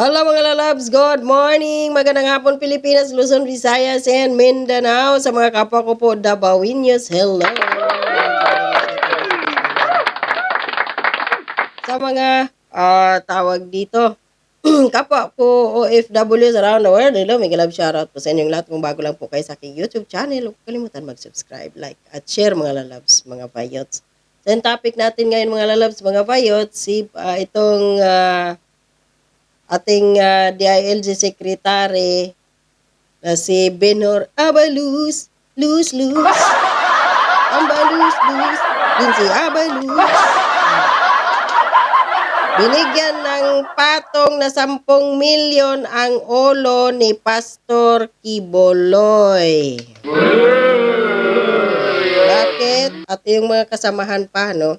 Hello mga lalabs, good morning! Magandang hapon Pilipinas, Luzon, Visayas, and Mindanao. Sa mga kapwa ko po, Dabawinyos, hello! Sa mga ah, tawag dito, kapwa ko OFWs around the world, hello, may love shoutout po sa inyong lahat. Kung bago lang po kayo sa aking YouTube channel, huwag kalimutan mag-subscribe, like, at share mga lalabs, mga vayots. So, yung topic natin ngayon mga lalabs, mga vayots, si, ah, itong ah, ating uh, DILG Secretary na si Benhor Abalus, lus, lus, Ambalus, lus, din si Abalus. Binigyan ng patong na 10 milyon ang olo ni Pastor Kiboloy. Bakit? At yung mga kasamahan pa, no?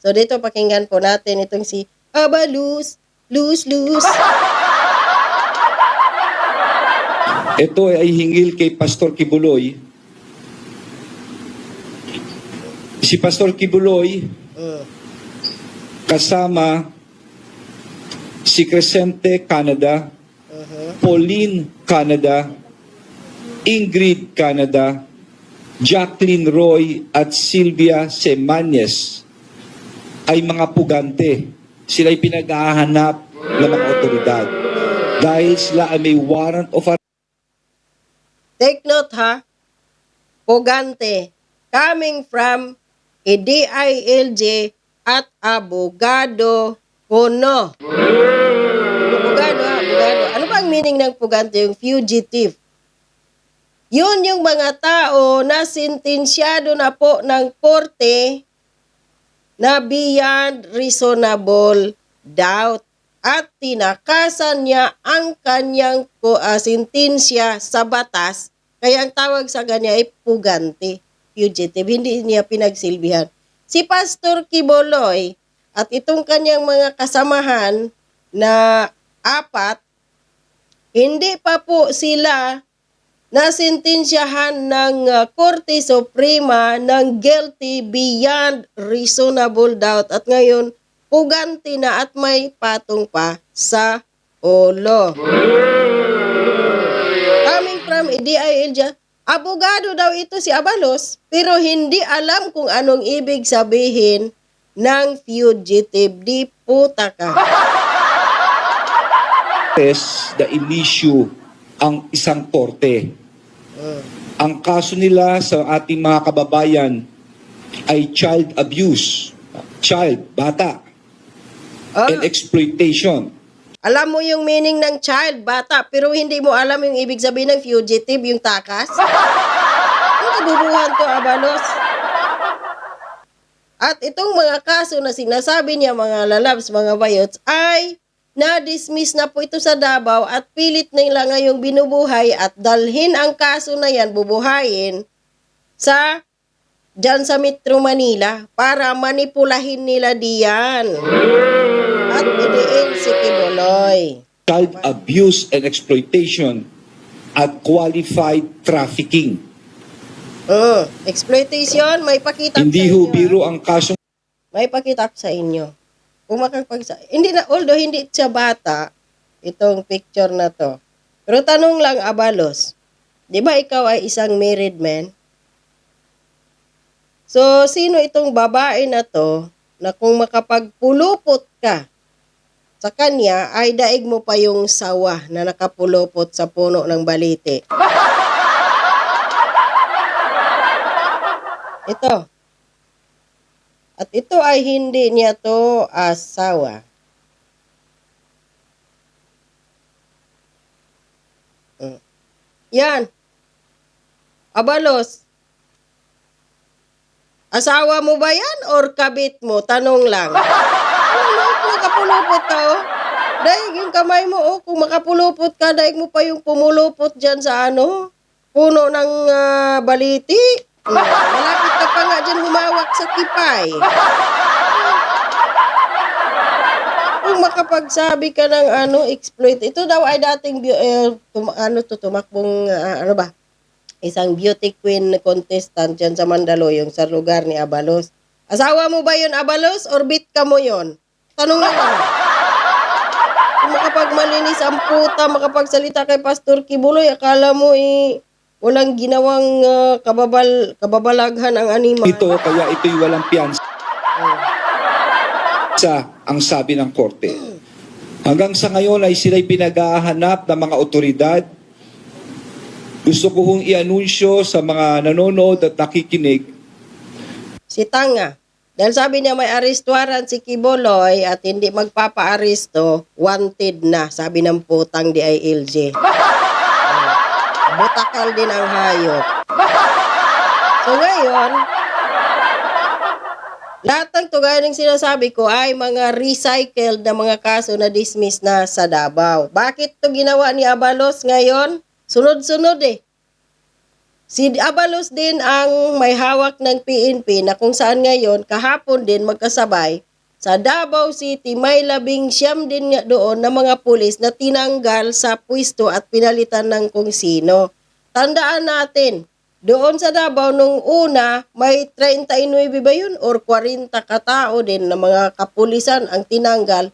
So dito pakinggan po natin itong si Abalus, lus, lus. Ito ay hingil kay Pastor Kibuloy. Si Pastor Kibuloy Mm. kasama si Crescente Canada, Mhm. Pauline Canada, Ingrid Canada, Jacqueline Roy at Sylvia Semanyes ay mga pugante. Sila ay pinag-ahanap ng mga otoridad dahil sila ay may warrant of Take note ha. Pugante. Coming from a DILG at abogado kuno. Abogado abogado. Ano ba ang meaning ng pugante? Yung fugitive. Yun yung mga tao na sentensyado na po ng korte na beyond reasonable doubt at tinakasan niya ang kanyang ah, sentensya sa batas. Kaya ang tawag sa kanya ay pugante, fugitive. Hindi niya pinagsilbihan. Si Pastor Kiboloy at itong kanyang mga kasamahan na apat, hindi pa po sila nasintensyahan ng uh, Korte Suprema ng guilty beyond reasonable doubt. At ngayon, puganti na at may patong pa sa ulo. Coming from DILJ, abogado daw ito si Abalos, pero hindi alam kung anong ibig sabihin ng fugitive. Di puta ka. na in-issue ang isang korte. Ang kaso nila sa ating mga kababayan ay child abuse, child, bata, Ah. and exploitation. Alam mo yung meaning ng child, bata, pero hindi mo alam yung ibig sabihin ng fugitive, yung takas? Ano kabubuhan to, Abalos? At itong mga kaso na sinasabi niya mga lalabs, mga bayots, ay na-dismiss na po ito sa Davao at pilit nila ngayong binubuhay at dalhin ang kaso na yan, bubuhayin sa dyan sa Metro Manila para manipulahin nila diyan. At idiin si Kiboloy. child abuse and exploitation at qualified trafficking. Mm, exploitation, may pakita Hindi sa ho inyo. biro ang kaso May pakita sa inyo. Kung makapagsa... Hindi na, although hindi siya bata, itong picture na to. Pero tanong lang, Abalos, di ba ikaw ay isang married man? So, sino itong babae na to na kung makapagpulupot ka sa kanya, ay daig mo pa yung sawa na nakapulupot sa puno ng balite. Ito. At ito ay hindi niya to asawa. Mm. Yan. Abalos. Asawa mo ba yan or kabit mo? Tanong lang. Ano mo kung makapulupot ka oh? Daig yung kamay mo oh. Kung makapulupot ka, daig mo pa yung pumulupot dyan sa ano? Puno ng ah, baliti. Mm, Malapit pa nga dyan humawak sa kipay. Kung makapagsabi ka ng ano, exploit, ito daw ay dating, eh, tum- ano to, tumakbong, ah, ano ba, isang beauty queen contestant dyan sa Mandaluyong sa lugar ni Abalos. Asawa mo ba yun, Abalos, or bit ka mo yun? Tanong lang naman. Kung makapag ang puta, makapagsalita kay Pastor Kibuloy. Akala mo eh, walang ginawang ah, kababal, kababalaghan ang anima. ito, kaya ito'y walang piyansa ang sabi ng korte. Hanggang sa ngayon ay sila'y pinaghahanap ng mga otoridad. Gusto ko hong i-anunsyo sa mga nanonood at nakikinig Si Tanga. Dahil sabi niya may arrest warrant si Kibuloy at hindi magpapa-aristo, wanted na, sabi ng putang DILG. Butakal din ang hayop. So ngayon, lahat ng tugay ng sinasabi ko ay mga recycled na mga kaso na dismiss na sa Davao. Bakit to ginawa ni Abalos ngayon? Sunod-sunod eh. Si Abalos din ang may hawak ng PNP na kung saan ngayon kahapon din magkasabay sa Davao City may labing siyam din nga doon na mga pulis na tinanggal sa pwesto at pinalitan ng kung sino. Tandaan natin, doon sa Davao nung una may 39 ba yun or 40 katao din na mga kapulisan ang tinanggal.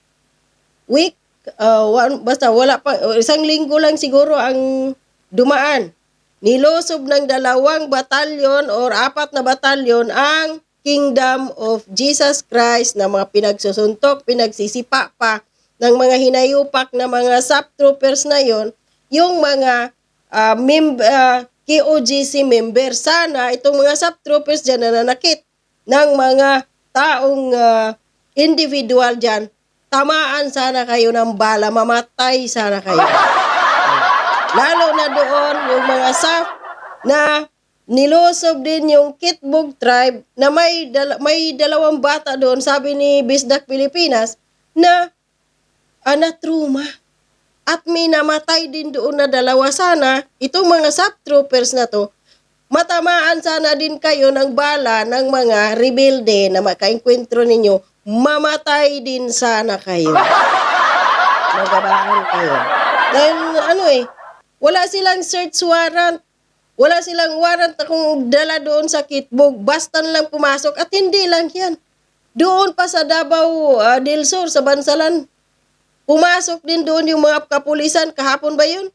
Week, uh, one, basta wala pa, isang linggo lang siguro ang dumaan. Nilosob ng dalawang batalyon or apat na batalyon ang Kingdom of Jesus Christ na mga pinagsusuntok, pinagsisipa pa ng mga hinayupak na mga SAP troopers na yon, yung mga ah, mem- ah, KOGC member. Sana itong mga SAP troopers dyan na nanakit ng mga taong ah, individual dyan, tamaan sana kayo ng bala, mamatay sana kayo. Lalo na doon yung mga SAF na nilosob din yung Kitbug tribe na may, dal- may dalawang bata doon, sabi ni Bisdak Pilipinas, na anatruma. At may namatay din doon na dalawa sana, itong mga SAF troopers na to, matamaan sana din kayo ng bala ng mga rebelde na makainkwentro ninyo, mamatay din sana kayo. Magabaan kayo. Dahil ano eh, wala silang search warrant. Wala silang warrant na kung dala doon sa kitbog. Basta lang pumasok at hindi lang yan. Doon pa sa Davao ah, del Sur, sa Bansalan, pumasok din doon yung mga kapulisan. Kahapon ba yun?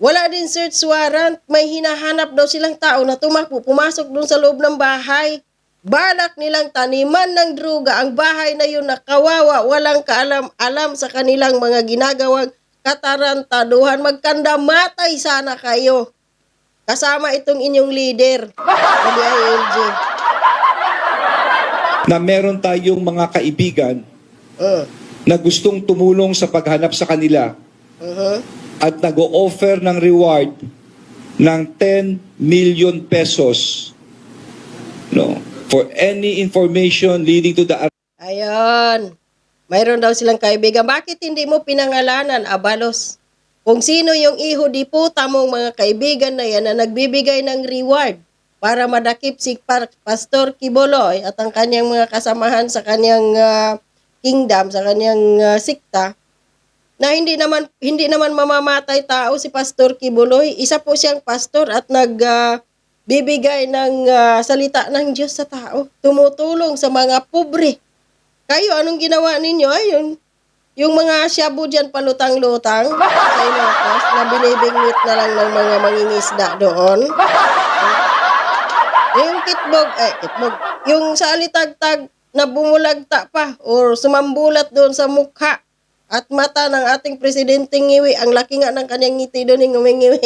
Wala din search warrant. May hinahanap daw silang tao na tumakbo. Pumasok doon sa loob ng bahay. Balak nilang taniman ng druga ang bahay na yun na kawawa, walang kaalam-alam sa kanilang mga ginagawang katarantaduhan. Magkanda matay sana kayo. Kasama itong inyong leader DILG. na meron tayong mga kaibigan Uh, na gustong tumulong sa paghanap sa kanila uh at nag-o-offer ng reward ng 10 million pesos no for any information leading to the Ayon. Mayroon daw silang kaibigan. Bakit hindi mo pinangalanan, Abalos? Kung sino yung iho di puta mong mga kaibigan na yan na nagbibigay ng reward para madakip si Pastor Kiboloy at ang kanyang mga kasamahan sa kanyang ah, kingdom, sa kanyang ah, sikta, na hindi naman hindi naman mamamatay tao si Pastor Kibuloy. Isa po siyang pastor at nag bibigay ng ah, salita ng Diyos sa tao. Tumutulong sa mga pobre. Kayo, anong ginawa ninyo? Ayun, yung mga shabu dyan palutang-lutang sa Ilocos na binibingwit na lang ng mga mangingisda doon. Yung kitbog, eh, kitbog, yung sa alitagtag na bumulagta pa or sumambulat doon sa mukha at mata ng ating presidenteng ngiwi. Ang laki nga ng kanyang ngiti doon ngumingiwi.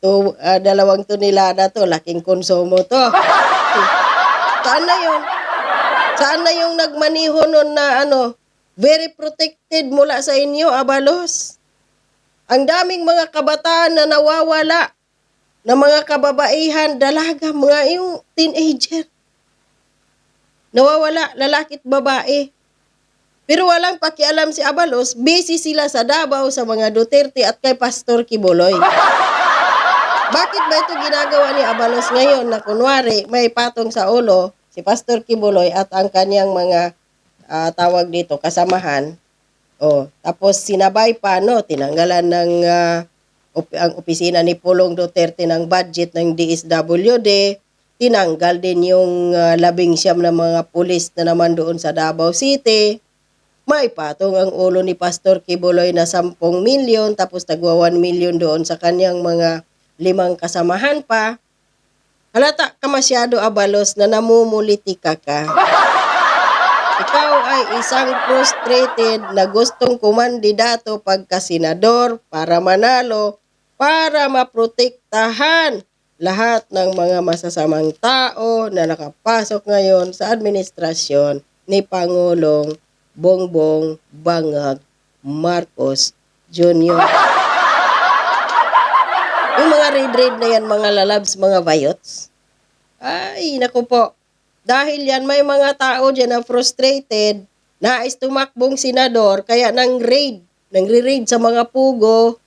To, ah, dalawang tonelada to, laking konsumo to. Saan na yun? Saan na yung nagmaniho nun na ano, very protected mula sa inyo, Abalos? Ang daming mga kabataan na nawawala, na mga kababaihan, dalaga, mga yung teenager. Nawawala, lalaki at babae. Pero walang pakialam si Abalos, busy sila sa Davao sa mga Duterte at kay Pastor Kibuloy. Bakit ba ito ginagawa ni Abalos ngayon na kunwari may patong sa ulo si Pastor Kibuloy at ang kanyang mga ah, tawag dito kasamahan? Oh, tapos sinabay pa no, tinanggalan ng ah, op- ang opisina ni Pulong Duterte ng budget ng DSWD, tinanggal din yung ah, labing siyam na mga pulis na naman doon sa Davao City. may patong ang ulo ni Pastor Kibuloy na 10 milyon tapos tagwa 1 milyon doon sa kanyang mga limang kasamahan pa. Halata ka masyado abalos na namumulitika ka. Ikaw ay isang frustrated na gustong kumandidato pagka senador para manalo, para maprotektahan lahat ng mga masasamang tao na nakapasok ngayon sa administrasyon ni Pangulong Bongbong Bangag Marcos Jr. Yung mga raid-raid na yan, mga lalabs, mga bayots, ay, naku po. Dahil yan, may mga tao dyan na frustrated, nais tumakbong senador, kaya nang raid, nang raid sa mga pugo,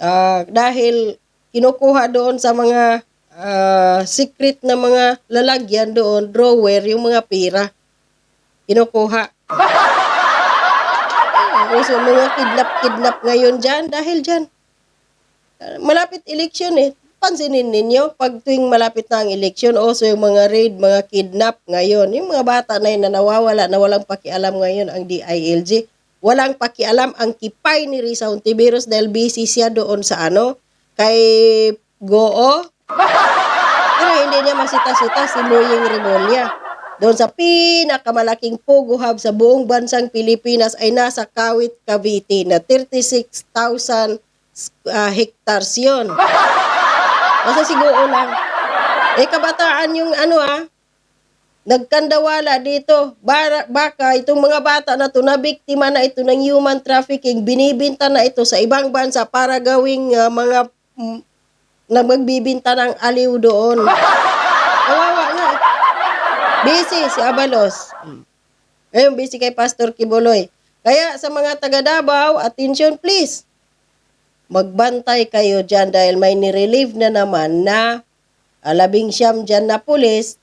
ah, dahil kinukuha doon sa mga ah, secret na mga lalagyan doon, drawer, yung mga pira. Kinukuha. So mga kidnap-kidnap ngayon dyan, dahil dyan. Malapit eleksyon eh. Pansinin ninyo, pag tuwing malapit na ang eleksyon, also yung mga raid, mga kidnap ngayon, yung mga bata na yun na nawawala, na walang pakialam ngayon ang DILG, walang pakialam ang kipay ni Risa Ontiveros dahil busy siya doon sa ano, kay Goo. Pero hindi niya masita-sita si Muying Remulla. Doon sa pinakamalaking Pogo Hub sa buong bansang Pilipinas ay nasa Kawit, Cavite na 36,000 ah, hectares yun. Basta siguro lang. Eh, kabataan yung ano ah, nagkandawala dito. Bara, baka itong mga bata na to na biktima na ito ng human trafficking, binibinta na ito sa ibang bansa para gawing ah, mga mm, na magbibinta ng aliw doon. Kawawa nga. Busy si Abalos. Ngayon, busy kay Pastor Kibuloy. Kaya sa mga taga Davao, attention please magbantay kayo dyan dahil may nirelieve na naman na labing siyam dyan na pulis,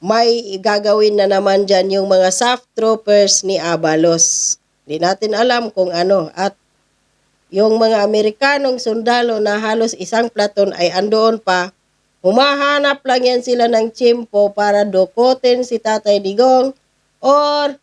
may gagawin na naman dyan yung mga soft troopers ni Abalos. Hindi natin alam kung ano. At yung mga Amerikanong sundalo na halos isang platon ay andoon pa, humahanap lang yan sila ng tsimpo para dukotin si Tatay Digong or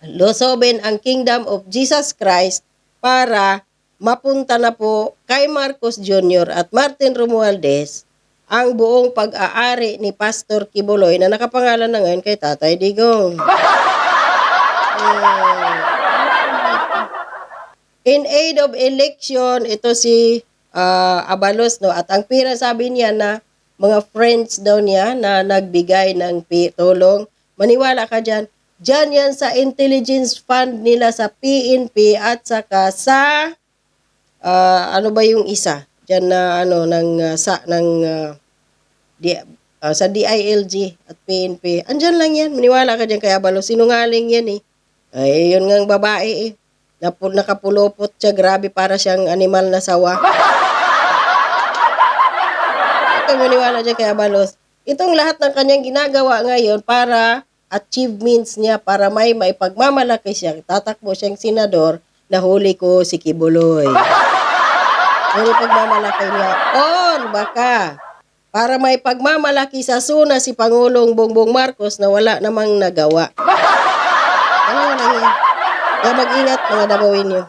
losobin ang kingdom of Jesus Christ para mapunta na po kay Marcos Jr. at Martin Romualdez ang buong pag-aari ni Pastor Kibuloy na nakapangalan na ngayon kay Tatay Digong. Hmm. In aid of election, ito si ah, Abalos, no? At ang pira sabi niya na mga friends daw niya na nagbigay ng tulong. Maniwala ka dyan. Dyan yan sa intelligence fund nila sa PNP at saka sa ah, ano ba yung isa? Diyan na ano ng ah, sa ng ah, di, ah, sa DILG at PNP. Andyan lang yan. Maniwala ka dyan kaya balo sinungaling yan eh. Ay, yun nga ang babae eh. Napu, nakapulupot siya, grabe para siyang animal na sawa. Kang maniwala dyan kaya balos. Itong lahat ng kanyang ginagawa ngayon para achievements niya, para may may pagmamalaki siya. Tatakbo siyang senador, nahuli ko si Kibuloy. Yun yung pagmamalaki niya. On, baka. Para may pagmamalaki sa suna si Pangulong Bongbong Marcos na wala namang nagawa. Ano yan. Kaya mag-ingat mga dabawin niyo.